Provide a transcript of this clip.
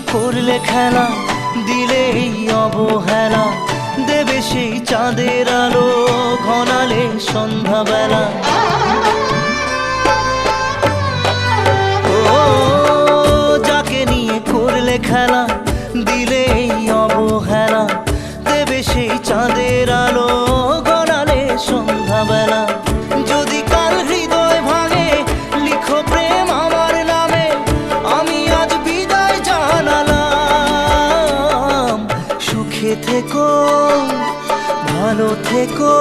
করলে খেলা দিলে অবহেলা। দেবে সেই চাঁদের আলো ঘনালে সন্ধ্যাবেলা। সুখে থেকো ভালো থেকো।